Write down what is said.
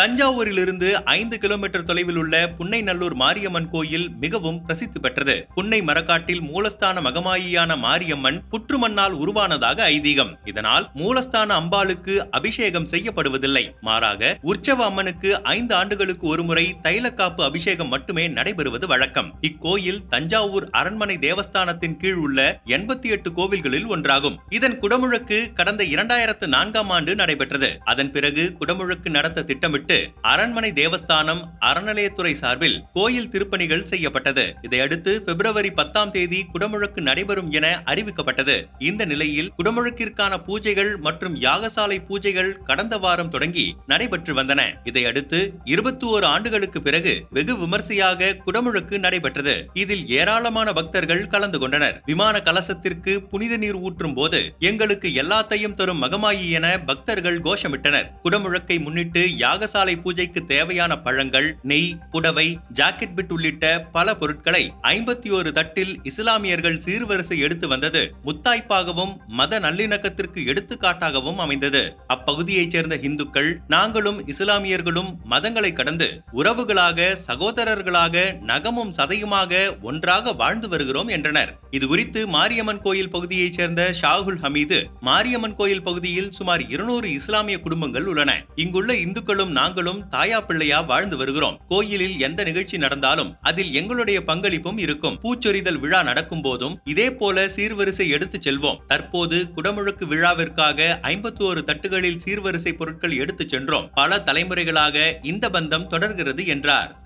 தஞ்சாவூரிலிருந்து ஐந்து கிலோமீட்டர் தொலைவில் உள்ள புன்னைநல்லூர் மாரியம்மன் கோயில் மிகவும் பிரசித்தி பெற்றது. புன்னை மரக்காட்டில் மூலஸ்தான மகமாயியான மாரியம்மன் புற்றுமண்ணால் உருவானதாக ஐதீகம். இதனால் மூலஸ்தான அம்பாளுக்கு அபிஷேகம் செய்யப்படுவதில்லை. மாறாக உற்சவ அம்மனுக்கு ஐந்து ஆண்டுகளுக்கு ஒருமுறை தைலக்காப்பு அபிஷேகம் மட்டுமே நடைபெறுவது வழக்கம். இக்கோயில் தஞ்சாவூர் அரண்மனை தேவஸ்தானத்தின் கீழ் உள்ள எண்பத்தி எட்டு கோவில்களில் ஒன்றாகும். இதன் குடமுழக்கு கடந்த இரண்டாயிரத்து நான்காம் ஆண்டு நடைபெற்றது. அதன் பிறகு குடமுழக்கு நடத்த திட்டமிட்டு அரண்மனை தேவஸ்தானம் அறநிலையத்துறை சார்பில் கோயில் திருப்பணிகள் செய்யப்பட்டது. இதையடுத்து பிப்ரவரி பத்தாம் தேதி குடமுழுக்கு நடைபெறும் என அறிவிக்கப்பட்டது. இந்த நிலையில் குடமுழுக்கிற்கான பூஜைகள் மற்றும் யாகசாலை பூஜைகள் கடந்த வாரம் தொடங்கி நடைபெற்று வந்தன. இதையடுத்து இருபத்தி ஓரு ஆண்டுகளுக்கு பிறகு வெகு விமர்சையாக குடமுழுக்கு நடைபெற்றது. இதில் ஏராளமான பக்தர்கள் கலந்து கொண்டனர். விமான கலசத்திற்கு புனித நீர் ஊற்றும் போது எங்களுக்கு எல்லாத்தையும் தரும் மகமாயி என பக்தர்கள் கோஷமிட்டனர். குடமுழக்கை முன்னிட்டு யாகசாலை பூஜைக்கு தேவையான பழங்கள் நெய் புடவை ஜாக்கெட் பிட் உள்ளிட்ட பல பொருட்களை ஐம்பத்தி ஒரு தட்டில் இஸ்லாமியர்கள் சீர்வரிசை எடுத்து வந்தது. முத்தாய்ப்பாகவும் மத நல்லிணக்கத்திற்கு எடுத்துக்காட்டாகவும் அமைந்தது. அப்பகுதியைச் சேர்ந்த இந்துக்கள் நாங்களும் இஸ்லாமியர்களும் மதங்களை கடந்து உறவுகளாக சகோதரர்களாக நகமும் சதையுமாக ஒன்றாக வாழ்ந்து வருகிறோம் என்றனர். இது குறித்து மாரியம்மன் கோயில் பகுதியைச் சேர்ந்த ஷாகுல் ஹமீது மாரியம்மன் கோயில் பகுதியில் சுமார் இருநூறு இஸ்லாமிய குடும்பங்கள் உள்ளன. இங்குள்ள இந்துக்களும் நாங்களும் தாயா பிள்ளையா வாழ்ந்து வருகிறோம். கோயிலில் எந்த நிகழ்ச்சி நடந்தாலும் அதில் எங்களுடைய பங்களிப்பும் இருக்கும். பூச்சொரிதல் விழா நடக்கும் போதும் இதே போல சீர்வரிசை எடுத்து செல்வோம். தற்போது குடமுழுக்கு விழாவிற்காக ஐம்பத்தி ஒரு தட்டுகளில் சீர்வரிசை பொருட்கள் எடுத்துச் சென்றோம். பல தலைமுறைகளாக இந்த பந்தம் தொடர்கிறது என்றார்.